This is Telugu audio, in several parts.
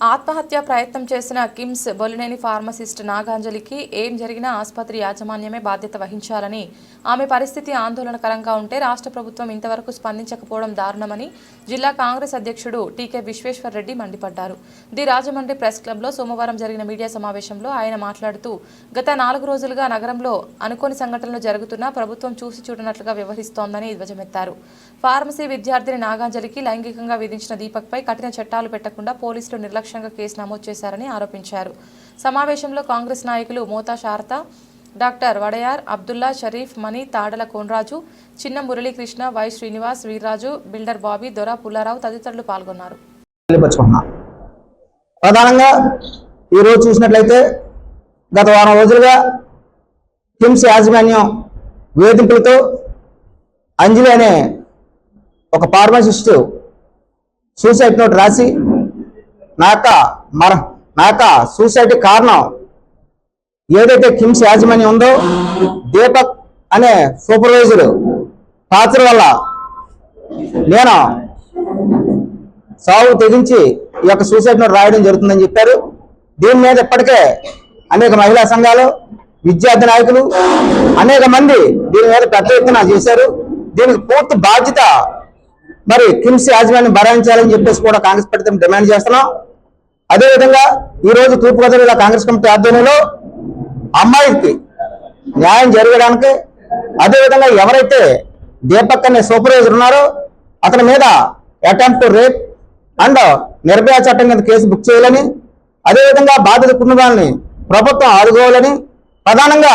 ఆత్మహత్య ప్రయత్నం చేసిన కిమ్స్ బొలినేని ఫార్మసిస్ట్ నాగాంజలికి ఏం జరిగినా ఆసుపత్రి యాజమాన్యమే బాధ్యత వహించాలని ఆమె పరిస్థితి ఆందోళనకరంగా ఉంటే రాష్ట్ర ప్రభుత్వం ఇంతవరకు స్పందించకపోవడం దారుణమని జిల్లా కాంగ్రెస్ అధ్యక్షుడు టీకే విశ్వేశ్వర్ రెడ్డి మండిపడ్డారు. ది రాజమండ్రి ప్రెస్ క్లబ్లో సోమవారం జరిగిన మీడియా సమావేశంలో ఆయన మాట్లాడుతూ గత నాలుగు రోజులుగా నగరంలో అనుకోని సంఘటనలు జరుగుతున్నా ప్రభుత్వం చూసి చూడనట్లుగా వ్యవహరిస్తోందని ధ్వజమెత్తారు. ఫార్మసీ విద్యార్థిని నాగాంజలికి లైంగికంగా విధించిన దీపక్పై కఠిన చట్టాలు పెట్టకుండా పోలీసులు నిర్లక్ష్యం నిర్లక్ష్యంగా కేసు నమోదు చేశారని ఆరోపించారు. సమావేశంలో కాంగ్రెస్ నాయకులు Mota Sharada doctor Wodeyar Abdullah Sharif Mani Tadala Konraju Chinna Muralikrishna Y Srinivas Veerraju builder Bobby Dora Pullarao తదితరులు పాల్గొన్నారు. ప్రధానంగా ఈరోజు చూసినట్లయితే గత వారం రోజులుగా కిమ్స్ యాజమాన్యం వేధింపులతో అంజలి అనే ఒక ఫార్మసిస్టు సూసైడ్ నోట్ రాసి నాక మర నాక సూసైడ్ కారణం ఏదైతే కిమ్స్ యాజమాన్యం ఉందో దీపక్ అనే సూపర్వైజర్ టార్చర్ వల్ల నేను సాగు తెగించి ఈ యొక్క సూసైడ్ను రాయడం జరుగుతుందని చెప్పారు. దీని మీద ఇప్పటికే అనేక మహిళా సంఘాలు విద్యార్థి నాయకులు అనేక మంది దీని మీద పెద్ద ఎత్తున చేశారు. దీనికి పూర్తి బాధ్యత మరి కిమ్స్ యాజమాన్యం భరాయించాలని చెప్పేసి కూడా కాంగ్రెస్ పార్టీ డిమాండ్ చేస్తున్నాం. అదేవిధంగా ఈరోజు తూర్పుగోదావరి జిల్లా కాంగ్రెస్ కమిటీ ఆధ్వర్యంలో అమ్మాయికి న్యాయం జరగడానికి అదేవిధంగా ఎవరైతే దీపక్ అనే సూపర్వైజర్ ఉన్నారో అతని మీద అటెంప్ట్ రేప్ అండ్ నిర్భయ చట్టం కింద కేసు బుక్ చేయాలని అదేవిధంగా బాధిత కుటుంబాలని ప్రభుత్వం ఆదుకోవాలని ప్రధానంగా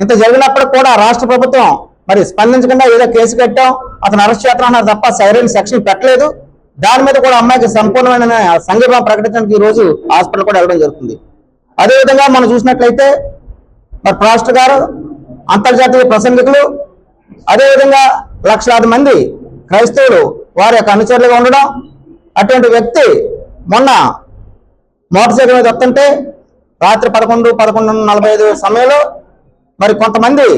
ఇంత జరిగినప్పుడు కూడా రాష్ట్ర ప్రభుత్వం మరి స్పందించకుండా ఏదో కేసు కట్టాం అతను అరెస్ట్ చేస్తున్నారు తప్ప సైరన్ సెక్షన్ పెట్టలేదు. దాని మీద కూడా అమ్మాయికి సంపూర్ణమైన సంఘీభావం ప్రకటించడానికి ఈ రోజు హాస్పిటల్ కూడా వెళ్ళడం జరుగుతుంది. అదేవిధంగా మనం చూసినట్లయితే మరి రాష్ట్ర గారు అంతర్జాతీయ ప్రసంగికులు అదేవిధంగా లక్షలాది మంది క్రైస్తవులు వారి యొక్క అనుచరులుగా ఉండడం అటువంటి వ్యక్తి మొన్న మోటార్ సైకిల్ మీద వస్తుంటే రాత్రి పదకొండు పదకొండు నలభై ఐదు సమయంలో మరి కొంతమంది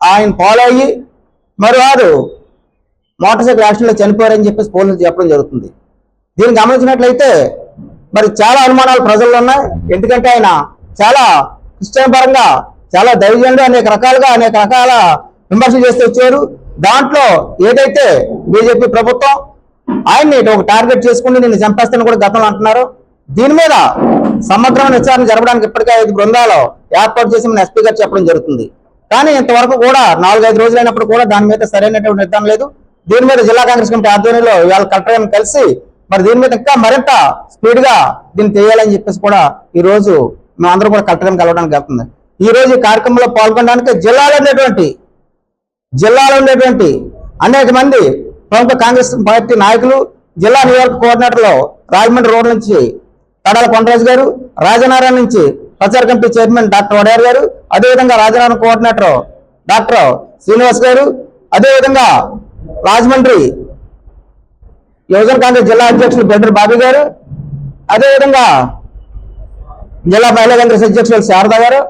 ఆయన ఫాలో అయ్యి మరి వారు మోటార్ సైకిల్ యాక్సిడెంట్లో చనిపోయారని చెప్పేసి పోలీసులు చెప్పడం జరుగుతుంది. దీన్ని గమనించినట్లయితే మరి చాలా అనుమానాలు ప్రజల్లో ఉన్నాయి. ఎందుకంటే ఆయన చాలా క్రిస్టియన్ పరంగా చాలా ధైర్యంగా అనేక రకాలుగా అనేక రకాల విమర్శలు చేస్తూ వచ్చారు. దాంట్లో ఏదైతే బీజేపీ ప్రభుత్వం ఆయన్ని ఒక టార్గెట్ చేసుకుని నిన్ను చంపేస్తాను కూడా గతంలో అంటున్నారు. దీని మీద సమగ్రమైన విచారణ జరపడానికి ఇప్పటికే ఐదు బృందాలు ఏర్పాటు చేసి మన ఎస్పీ గారు చెప్పడం జరుగుతుంది. కానీ ఇంతవరకు కూడా నాలుగైదు రోజులైనప్పుడు కూడా దాని మీద సరైనటువంటి నిర్ధారణ లేదు. దీని మీద జిల్లా కాంగ్రెస్ కమిటీ ఆధ్వర్యంలో ఇవాళ కలెక్టర్ గారిని కలిసి మరి దీని మీద ఇంకా మరింత స్పీడ్గా దీన్ని చేయాలని చెప్పేసి కూడా ఈ రోజు మేమందరం కూడా కలెక్టర్ గారిని కలవడానికి వెళ్తుంది ఈ రోజు ఈ కార్యక్రమంలో పాల్గొనడానికి జిల్లాలో ఉండేటువంటి జిల్లాలో ఉండేటువంటి అనేక మంది ప్రముఖ కాంగ్రెస్ పార్టీ నాయకులు జిల్లా నియోజక కోఆర్డినేటర్లో రాజమండ్రి రోడ్ నుంచి కడాల కొండరాజు గారు రాజనారాయణ నుంచి ప్రచార కమిటీ చైర్మన్ డాక్టర్ వడేర్ గారు అదేవిధంగా రాజనారాయణ కోఆర్డినేటర్ డాక్టర్ శ్రీనివాస్ గారు అదేవిధంగా రాజమండ్రి యువజన కాంగ్రెస్ జిల్లా అధ్యక్షులు బెడ్డర్ బాబీ గారు అదేవిధంగా జిల్లా మహిళా కాంగ్రెస్ అధ్యక్షులు శారద గారు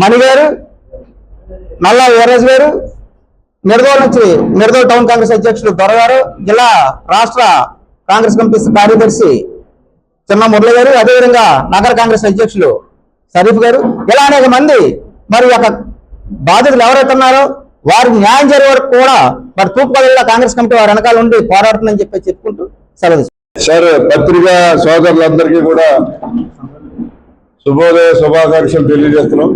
మణి గారు నల్లా వీర్రాజు గారు నిర్దోల్ నుంచి నిర్దోల్ టౌన్ కాంగ్రెస్ అధ్యక్షులు దొరగారు జిల్లా రాష్ట్ర కాంగ్రెస్ కమిటీ కార్యదర్శి చిన్న మురళి గారు అదేవిధంగా నగర కాంగ్రెస్ అధ్యక్షులు షరీఫ్ గారు. ఇలా అనేక మంది మరి యొక్క బాధితులు ఎవరైతే ఉన్నారో వారికి న్యాయం జరిగే వరకు కూడా మరి తూర్పుగోదావరి కాంగ్రెస్ కమిటీ వారి వెనకాల ఉండి పోరాడుతుందని చెప్పి చెప్పుకుంటూ సెలవు సార్ పత్రికా సోదరులందరికీ కూడా శుభోదయ శుభాకాంక్షలు తెలియజేస్తున్నాం.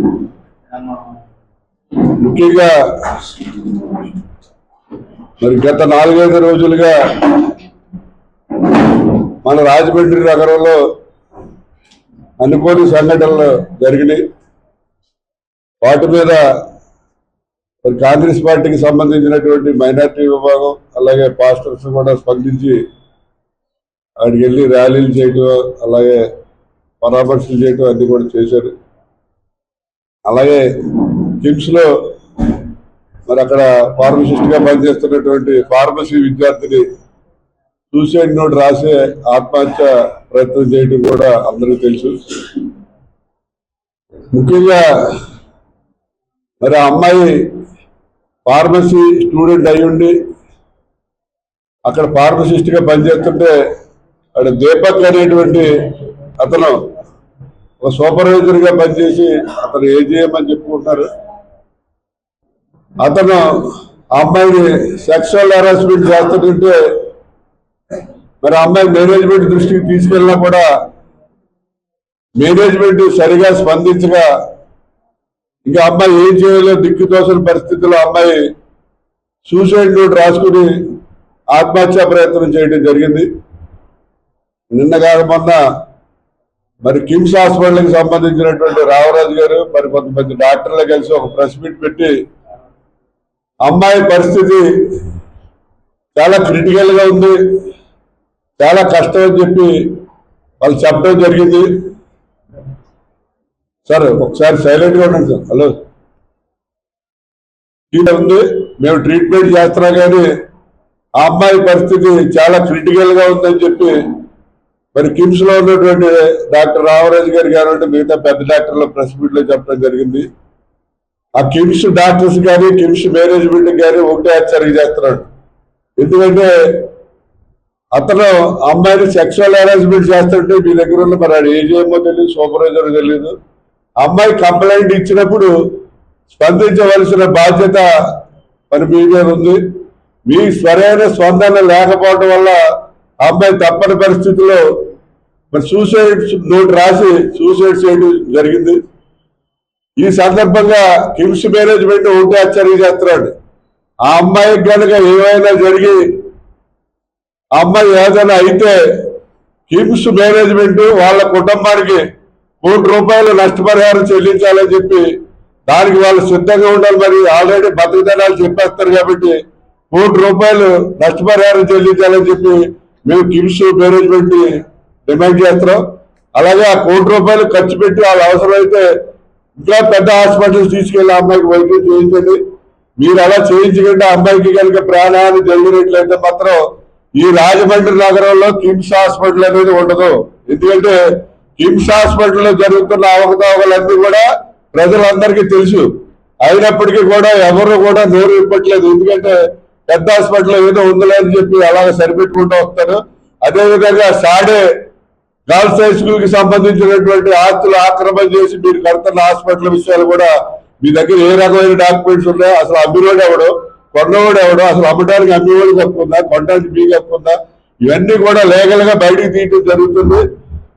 ముఖ్యంగా మరి గత నాలుగైదు రోజులుగా మన రాజమండ్రి నగరంలో అనుకోని సంఘటనలు జరిగినాయి. వాటి మీద మరి కాంగ్రెస్ పార్టీకి సంబంధించినటువంటి మైనార్టీ విభాగం అలాగే పాస్టర్స్ కూడా స్పందించి అక్కడికి వెళ్ళి ర్యాలీలు చేయటం అలాగే పరామర్శలు చేయటం అన్ని కూడా చేశారు. అలాగే కిమ్స్లో మరి అక్కడ ఫార్మసిస్ట్గా పనిచేస్తున్నటువంటి ఫార్మసీ విద్యార్థిని సూసైడ్ నోట్ రాసే ఆత్మహత్య ప్రయత్నం చేయడం కూడా అందరికీ తెలుసు. ముఖ్యంగా మరి ఆ అమ్మాయి ఫార్మసీ స్టూడెంట్ అయి ఉండి అక్కడ ఫార్మసిస్ట్గా పనిచేస్తుంటే అక్కడ దీపక్ అనేటువంటి అతను ఒక సూపర్వైజర్గా పనిచేసి అతను ఏం చేయమని చెప్పుకుంటున్నారు? అతను ఆ అమ్మాయిని సెక్షువల్ హెరాస్మెంట్ చేస్తుంటే మరి అమ్మాయి మేనేజ్మెంట్ దృష్టికి తీసుకెళ్ళినా కూడా మేనేజ్మెంట్ సరిగా స్పందించగా ఇంకా అమ్మాయి ఏం చేయలేదు దిక్కుతోసిన పరిస్థితుల్లో అమ్మాయి సూసైడ్ నోట్ రాసుకుని ఆత్మహత్యా ప్రయత్నం చేయడం జరిగింది. నిన్న కాదు మొన్న మరి కిమ్స్ హాస్పిటల్కి సంబంధించినటువంటి రావరాజు గారు మరి కొంతమంది డాక్టర్లు కలిసి ఒక ప్రెస్ మీట్ పెట్టి అమ్మాయి పరిస్థితి చాలా క్రిటికల్గా ఉంది చాలా కష్టం అని చెప్పి వాళ్ళు చెప్పడం జరిగింది. సార్ ఒకసారి సైలెంట్గా ఉండండి సార్. హలో. ఇలా ఉంది. మేము ట్రీట్మెంట్ చేస్తున్నాం కానీ ఆ అమ్మాయి పరిస్థితి చాలా క్రిటికల్గా ఉందని చెప్పి మరి కిమ్స్లో ఉన్నటువంటి డాక్టర్ రామరాజు గారు కానివ్వండి మిగతా పెద్ద డాక్టర్ల ప్రెస్ మీట్లో చెప్పడం జరిగింది. ఆ కిమ్స్ డాక్టర్స్ కానీ కిమ్స్ మేనేజ్మెంట్ కానీ ఒకటే హెచ్చరిక చేస్తున్నాడు. ఎందుకంటే అతను అమ్మాయిని సెక్షువల్ హెరాస్మెంట్ చేస్తుంటే మీ దగ్గర ఉన్న మరి ఆడు ఏజ్ ఏమో తెలియదు సూపర్వైజర్ తెలియదు. అమ్మాయి కంప్లైంట్ ఇచ్చినప్పుడు స్పందించవలసిన బాధ్యత మరి మీ మీద ఉంది. మీ సరైన స్పందన లేకపోవడం వల్ల ఆ అమ్మాయి తప్పని పరిస్థితిలో మరి సూసైడ్ నోట్ రాసి సూసైడ్ చేయడం జరిగింది. ఈ సందర్భంగా కిమ్స్ మేనేజ్మెంట్ ఒకటే హెచ్చరిక చేస్తున్నాడు. ఆ అమ్మాయికి కనుక ఏమైనా జరిగి ఆ అమ్మాయి ఏదైనా అయితే కిమ్స్ మేనేజ్మెంట్ వాళ్ళ కుటుంబానికి కోటి రూపాయలు నష్టపరిహారం చెల్లించాలని చెప్పి దానికి వాళ్ళు సిద్ధంగా ఉండాలి మరి. ఆల్రెడీ బతుకుదనాలు చెప్పేస్తారు కాబట్టి కోటి రూపాయలు నష్టపరిహారం చెల్లించాలని చెప్పి మేము కిమ్స్ మేనేజ్మెంట్ డిమాండ్ చేస్తున్నాం. అలాగే ఆ కోటి రూపాయలు ఖర్చు పెట్టి వాళ్ళ అవసరమైతే ఇంకా పెద్ద హాస్పిటల్ తీసుకెళ్ళి అమ్మాయికి వైద్యం చేయించండి. మీరు అలా చేయించకుండా అమ్మాయికి కనుక ప్రాణాన్ని జరిగినట్లయితే మాత్రం ఈ రాజమండ్రి నగరంలో కిమ్స్ హాస్పిటల్ అనేది ఉండదు. ఎందుకంటే కిమ్స్ హాస్పిటల్లో జరుగుతున్న అవకతవకలన్నీ కూడా ప్రజలందరికీ తెలుసు. అయినప్పటికీ కూడా ఎవరు కూడా నోరు ఇప్పట్లేదు ఎందుకంటే పెద్ద హాస్పిటల్ ఏదో ఉందిలే అని చెప్పి అలాగ సరిపెట్టుకుంటూ వస్తారు. అదేవిధంగా సాడే గర్ల్స్ హై స్కూల్కి సంబంధించినటువంటి ఆస్తులు ఆక్రమణ చేసి మీరు కడుతున్న హాస్పిటల్ విషయాలు కూడా మీ దగ్గర ఏ రకమైన డాక్యుమెంట్స్ ఉన్నాయో అసలు అమ్మినోడు ఎవడు? కొన్నవాడు ఎవడు? అసలు అమ్మడానికి అమ్మేవాడు కప్పుకుందా కొనడానికి మీ కప్పుకుందా ఇవన్నీ కూడా లీగల్గా బయటికి తీయటం జరుగుతుంది.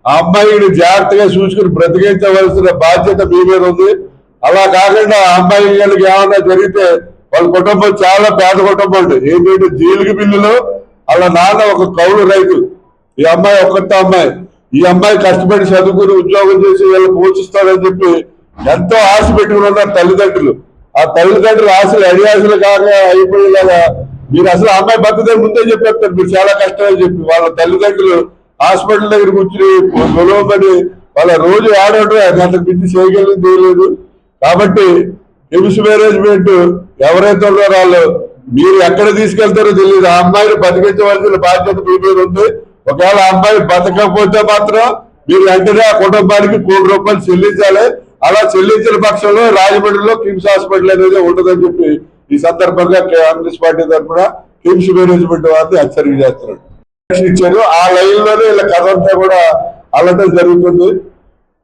ఆ అమ్మాయిని జాగ్రత్తగా చూసుకుని బ్రతికించవలసిన బాధ్యత మీ మీద ఉంది. అలా కాకుండా ఆ అమ్మాయి కనుక ఏమన్నా జరిగితే వాళ్ళ కుటుంబం చాలా పేద కుటుంబం అండి. ఏంటంటే జీలికి బిల్లులో వాళ్ళ నాన్న ఒక కౌలు రైతు. ఈ అమ్మాయి ఒక్కటే అమ్మాయి. ఈ అమ్మాయి కష్టపడి చదువుకుని ఉద్యోగం చేసి వీళ్ళు పోషిస్తారని చెప్పి ఎంతో ఆశ పెట్టుకుని ఉన్నారు తల్లిదండ్రులు. ఆ తల్లిదండ్రులు ఆశలు అడియాశలు కాక అయిపోయేలాగా మీరు అసలు అమ్మాయి బతుకుదని ముందే చెప్పేస్తారు. మీరు చాలా కష్టమని చెప్పి వాళ్ళ తల్లిదండ్రులు హాస్పిటల్ దగ్గర కూర్చుని గొలవబడి వాళ్ళ రోజు ఆడటం అంతకు మించి చేయగలిగింది ఏం లేదు. కాబట్టి హిమ్స్ మేనేజ్మెంట్ ఎవరైతే ఉన్నారో వాళ్ళు మీరు ఎక్కడ తీసుకెళ్తారో తెలియదు ఆ అమ్మాయిని బతికించవలసిన బాధ్యత మీ మీద ఉంది. ఒకవేళ అమ్మాయి బతకపోతే మాత్రం మీరు వెంటనే ఆ కుటుంబానికి కోటి రూపాయలు చెల్లించాలి. అలా చెల్లించిన పక్షంలో రాజమండ్రిలో కిమ్స్ హాస్పిటల్ అనేది ఉండదని చెప్పి ఈ సందర్భంగా కాంగ్రెస్ పార్టీ తరఫున కిమ్స్ మేనేజ్మెంట్ వారిని హెచ్చరిక చేస్తున్నాడు. ఇచ్చారు. ఆ లైన్లోనే వీళ్ళ కథ అంతా కూడా అల్లటం జరుగుతుంది.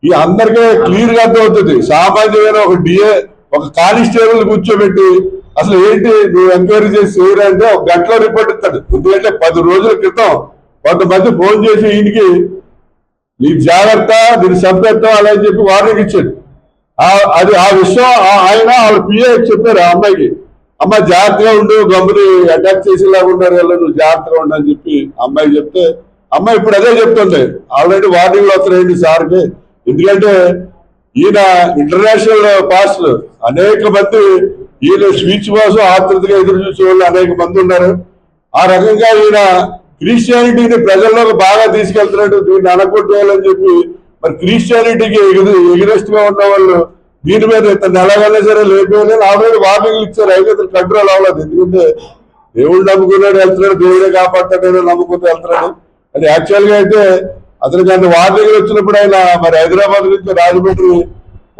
ఈ అందరికీ క్లియర్గా అర్థమవుతుంది. సామాన్యమైన ఒక డిఏ ఒక కానిస్టేబుల్ కూర్చోబెట్టి అసలు ఏంటి నువ్వు ఎంక్వైరీ చేసి చేయరా అంటే ఒక గంటలో రిపోర్ట్ ఇస్తాడు. ఎందుకంటే పది రోజుల క్రితం కొంతమంది ఫోన్ చేసి ఈయనకి నీ జాగ్రత్త నేను చంపేస్తాం అలా అని చెప్పి వార్నింగ్ ఇచ్చాడు. అది ఆ విషయం ఆ- ఆయన వాళ్ళ పిఏ చెప్పారు ఆ అమ్మాయికి. అమ్మ జాగ్రత్తగా ఉండు గమ్ముని అటాక్ చేసేలాగా ఉన్నారు వీళ్ళు నువ్వు జాగ్రత్తగా ఉండు అని చెప్పి అమ్మాయి చెప్తే అమ్మాయి ఇప్పుడు అదే చెప్తుంది ఆల్రెడీ వార్నింగ్లు వస్తున్నాయండి సార్కి. ఎందుకంటే ఈయన ఇంటర్నేషనల్ పాస్టర్ అనేక మంది ఈయన స్పీచ్ కోసం ఆతృతగా ఎదురు చూసే వాళ్ళు అనేక మంది ఉన్నారు. ఆ రకంగా ఈయన క్రిస్టియానిటీని ప్రజల్లోకి బాగా తీసుకెళ్తున్నట్టు దీన్ని అనకొట్టేయాలని చెప్పి మరి క్రిస్టియానిటీకి ఎగిరెస్ట్గా ఉన్న వాళ్ళు దీని మీద ఇతను ఎలాగైనా సరే లేపేయాలని ఆల్రెడీ వార్నింగ్లు ఇచ్చారు. అయితే ఇతను కంట్రోల్ అవ్వలేదు. ఎందుకంటే దేవుడు నమ్ముకున్నాడు వెళ్తున్నాడు. దేవుడే కాపాడతాడని నమ్ముకుంటూ వెళ్తున్నాడు. అది యాక్చువల్గా అయితే అతనికి అంత వార్నింగ్లు వచ్చినప్పుడు ఆయన మరి హైదరాబాద్ నుంచి రాజమండ్రి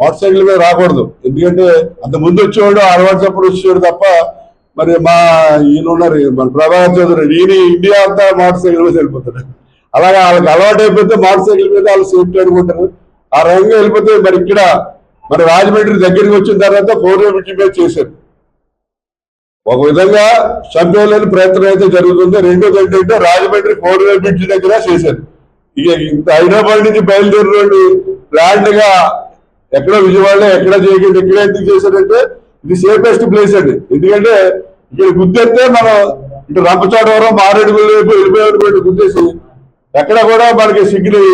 మోటార్ సైకిల్ మీద రాకూడదు. ఎందుకంటే అంత ముందు వచ్చేవాడు అలవాటు చప్పుడు వచ్చేవాడు తప్ప మరి మా ఈయన ఉన్నారు. మన ప్రభాకర్ చౌదరి. ఈయన ఇండియా అంతా మోటార్ సైకిల్ మీద వెళ్ళిపోతాడు. అలాగే వాళ్ళకి అలవాటు అయిపోతే మోటార్ సైకిల్ మీద వాళ్ళు సేఫ్టీ అనుకుంటారు. ఆ రకంగా వెళ్ళిపోతే మరి ఇక్కడ మరి రాజమండ్రి దగ్గరికి వచ్చిన తర్వాత ఫోర్ బ్రిడ్జి మీద చేశారు. ఒక విధంగా చంపేయలేని ప్రయత్నం అయితే జరుగుతుంది. రెండోది ఏంటంటే రాజమండ్రి ఫోర్ బ్రిడ్జ్ దగ్గర చేశారు. ఇక ఇంత హైదరాబాద్ నుంచి బయలుదేరిన ప్లాంట్గా ఎక్కడ విజయవాడలో ఎక్కడ చేయకుండా ఎక్కడ ఎందుకు చేశారంటే ఇది సేఫెస్ట్ ప్లేస్ అండి. ఎందుకంటే ఇక్కడ గుద్దెత్తే మనం ఇటు రంపచోడవరం మారేడుగుల వైపు వెళ్ళిపోయాడు గుద్దేసి ఎక్కడ కూడా మనకి సిగ్నల్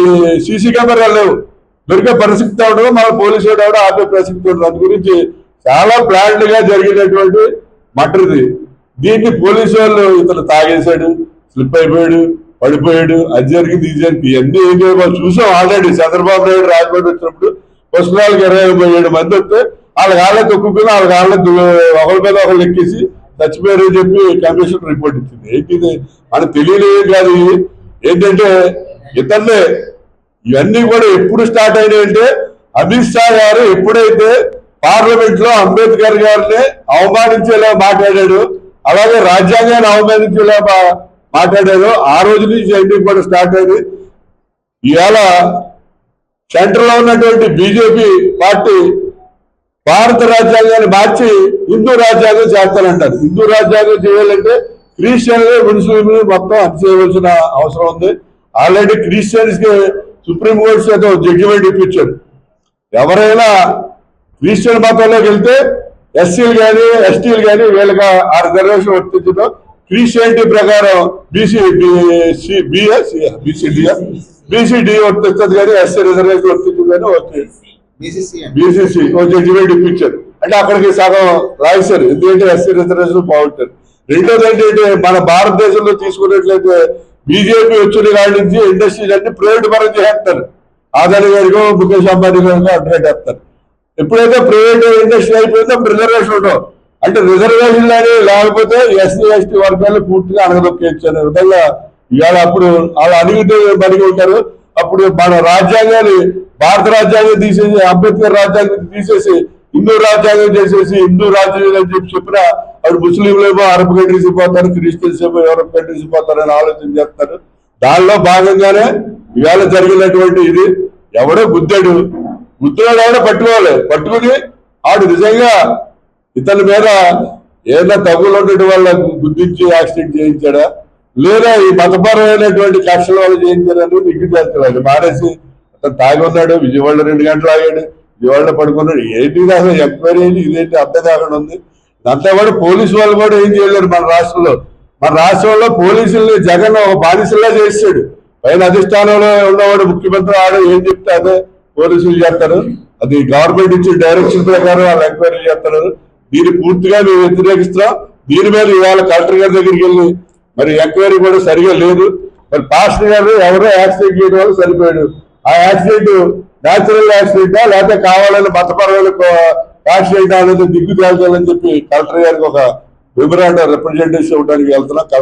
సీసీ కెమెరాలు లేవు. దొరికే పరిస్థితి ఉండదు మన పోలీసు వాడు కూడా ఆపే పరిస్థితి ఉండదు అందు గురించి చాలా ప్లాన్డ్గా జరిగినటువంటి మటర్ది. దీన్ని పోలీసు వాళ్ళు ఇతను తాగేశాడు స్లిప్ అయిపోయాడు పడిపోయాడు అది జరిగింది ఇది జరిగింది. ఇవన్నీ ఏం చేయాలి? చూసాం ఆల్రెడీ చంద్రబాబు నాయుడు రాజమండ్రి వచ్చినప్పుడు పుష్కరాలకు ఇరవై ఏడు మంది వస్తే వాళ్ళ కాళ్ళ తొక్కుకుని వాళ్ళ కాళ్ళ ఒకరి మీద ఒకరు ఎక్కేసి చచ్చిపోయారు అని చెప్పి కమిషన్ రిపోర్ట్ ఇచ్చింది. ఏంటిది? మనకు తెలియలేదు కాదు ఏంటంటే ఇతన్నే ఇవన్నీ కూడా ఎప్పుడు స్టార్ట్ అయినాయి అంటే అమిత్ షా గారు ఎప్పుడైతే పార్లమెంట్లో అంబేద్కర్ గారిని అవమానించేలా మాట్లాడాడు అలాగే రాజ్యాంగాన్ని అవమానించేలా మా- మాట్లాడాడు ఆ రోజు నుంచి అన్ని కూడా స్టార్ట్ అయింది ఇవాళ సెంటర్లో ఉన్నటువంటి బీజేపీ పార్టీ భారత రాజ్యాంగాన్ని మార్చి హిందూ రాజ్యాంగం చేస్తానంటారు. హిందూ రాజ్యాంగం చేయాలంటే క్రిస్టియన్లు ముస్లింలు మొత్తం అది చేయవలసిన అవసరం ఉంది. ఆల్రెడీ క్రిస్టియన్స్కి సుప్రీం కోర్టు చేత జడ్జిమెంట్ ఇప్పించారు. ఎవరైనా క్రిస్టియన్ మతంలోకి వెళ్తే ఎస్సీలు కానీ ఎస్టీలు కానీ వీళ్ళకి ఆ రిజర్వేషన్ వర్తించడం క్రిస్టియానిటీ ప్రకారం బీసీ బిఎస్ బీసీడీ బీసీడీ వర్తిస్తుంది కానీ ఎస్సీ రిజర్వేషన్ వర్తించదు కానీ బీసీసీ జడ్జిమెంట్ ఇప్పించారు. అంటే అక్కడికి సగం రాయిస్తారు. ఎందుకంటే ఎస్సీ రిజర్వేషన్ బాగుంటారు రెండోది ఏంటంటే మన భారతదేశంలో తీసుకున్నట్లయితే బీజేపీ వచ్చిన కాడి నుంచి ఇండస్ట్రీస్ అన్ని ప్రైవేట్ పరం చేస్తారు ఆదాని గారికో ముఖేష్ అంబానీ గారికో అట్రాక్ట్ చేస్తారు ఎప్పుడైతే ప్రైవేట్ ఇండస్ట్రీ అయిపోయిందో రిజర్వేషన్ ఉండవు. అంటే రిజర్వేషన్ అనేవి లేకపోతే ఎస్సీ ఎస్టీ వర్గాలు పూర్తిగా అణగదొక్కేయచ్చు అనే విధంగా ఇవాళ అప్పుడు వాళ్ళు అడిగితే బడిగి ఉంటారు. అప్పుడు మన రాజ్యాంగాన్ని భారత రాజ్యాంగం తీసేసి అంబేద్కర్ రాజ్యాంగం తీసేసి హిందూ రాజ్యాంగం చేసేసి హిందూ రాజ్యం అని చెప్పి చెప్పిన అప్పుడు ముస్లింలు ఏమో అరబ్ కంట్రీస్ పోతారు క్రిస్టియన్స్ ఏమో యూరప్ కంట్రీస్ పోతారని ఆలోచన చేస్తారు. దానిలో భాగంగానే ఇవాళ జరిగినటువంటి ఇది ఎవడో బుద్ధుడు. బుద్ధుడు ఎవడో పట్టుకోవాలి. పట్టుకుని ఆడు నిజంగా ఇతని మీద ఏదైనా తగులు ఉండటం వల్ల గుర్తించి యాక్సిడెంట్ చేయించాడా? లేదా ఈ మతపరమైనటువంటి కక్షల వల్ల చేయించాడని నిగ్గు చేస్తున్నాడు మానేసి అతను తాగి ఉన్నాడు విజయవాడలో రెండు గంటలు ఆగాడు విజయవాడలో పడుకున్నాడు. ఏంటి ఇది అసలు ఎంక్వైరీ ఏంటి? ఇదేంటి అర్థం కాకుండా ఉంది? అంతా కూడా పోలీసు వాళ్ళు కూడా ఏం చేయలేరు మన రాష్ట్రంలో. మన రాష్ట్రంలో పోలీసుల్ని జగన్ ఒక బానిసల్లా చేస్తాడు. పైన అధిష్టానంలో ఉన్నవాడు ముఖ్యమంత్రి ఆడ ఏం చెప్తే అదే పోలీసులు చేస్తారు. అది గవర్నమెంట్ ఇచ్చిన డైరెక్షన్ ప్రకారం వాళ్ళు ఎంక్వైరీ చేస్తారు. దీన్ని పూర్తిగా మేము వ్యతిరేకిస్తున్నాం. దీని మీద ఇవాళ కలెక్టర్ గారి దగ్గరికి వెళ్ళి మరి ఎంక్వైరీ కూడా సరిగా లేదు. మరి పాస్టర్ గారు ఎవరో యాక్సిడెంట్ చేయడం వల్ల సరిపోయాడు ఆ యాక్సిడెంట్ న్యాచురల్ యాక్సిడెంటా లేకపోతే కావాలని మతపరమైన యాక్సిడెంట్ అనేది దిగ్గు తేల్చాలని చెప్పి కలెక్టర్ గారికి ఒక వివరాలు రిప్రజెంటేషన్ ఇవ్వడానికి వెళ్తున్నాం.